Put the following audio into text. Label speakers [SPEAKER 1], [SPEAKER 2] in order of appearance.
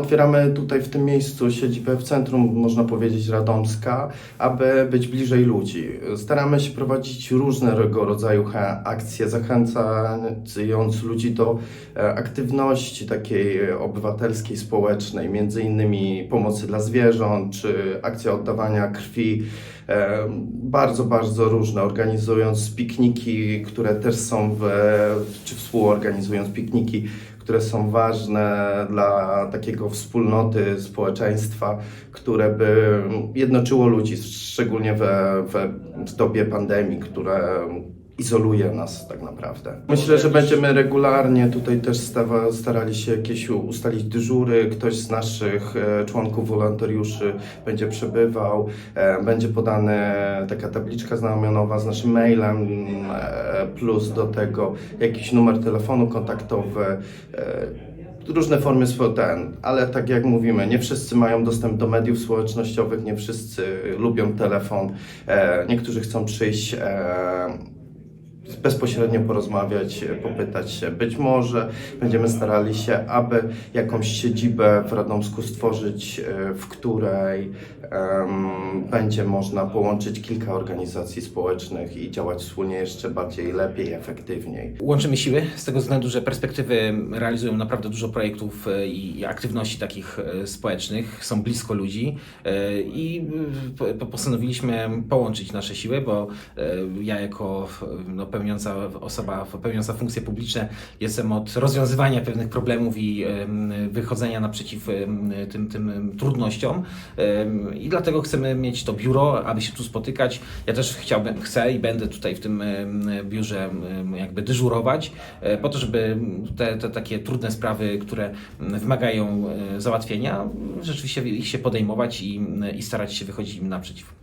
[SPEAKER 1] Otwieramy tutaj w tym miejscu siedzibę w centrum, można powiedzieć, Radomska, aby być bliżej ludzi. Staramy się prowadzić różnego rodzaju akcje, zachęcając ludzi do e, aktywności takiej obywatelskiej, społecznej, między innymi pomocy dla zwierząt, czy akcja oddawania krwi. Bardzo, bardzo różne, organizując pikniki, które też są, w, czy współorganizując pikniki, które są ważne dla takiego wspólnoty, społeczeństwa, które by jednoczyło ludzi, szczególnie we w dobie pandemii, które izoluje nas tak naprawdę. Myślę, że będziemy regularnie tutaj też stawa, starali się jakieś ustalić dyżury. Ktoś z naszych e, członków wolontariuszy będzie przebywał, e, będzie podana taka tabliczka znamionowa z naszym mailem, e, plus do tego jakiś numer telefonu kontaktowy. E, różne formy ten, ale tak jak mówimy, nie wszyscy mają dostęp do mediów społecznościowych, nie wszyscy lubią telefon, e, niektórzy chcą przyjść e, bezpośrednio porozmawiać, popytać się. Być może będziemy starali się, aby jakąś siedzibę w Radomsku stworzyć, e, w której em, będzie można połączyć kilka organizacji społecznych i działać wspólnie jeszcze bardziej, lepiej, efektywniej.
[SPEAKER 2] Łączymy siły z tego względu, że perspektywy realizują naprawdę dużo projektów e, i aktywności takich e, społecznych, są blisko ludzi i po- postanowiliśmy połączyć nasze siły, bo ja jako no, pełniąca osoba, pełniąca funkcje publiczne jestem od rozwiązywania pewnych problemów i wychodzenia naprzeciw tym, tym trudnościom i dlatego chcemy mieć to biuro, aby się tu spotykać. Ja też chciałbym, chcę i będę tutaj w tym biurze jakby dyżurować, e, po to, żeby te, te takie trudne sprawy, które wymagają e, załatwienia, rzeczywiście ich się podejmować i, i starać się wychodzić im naprzeciw.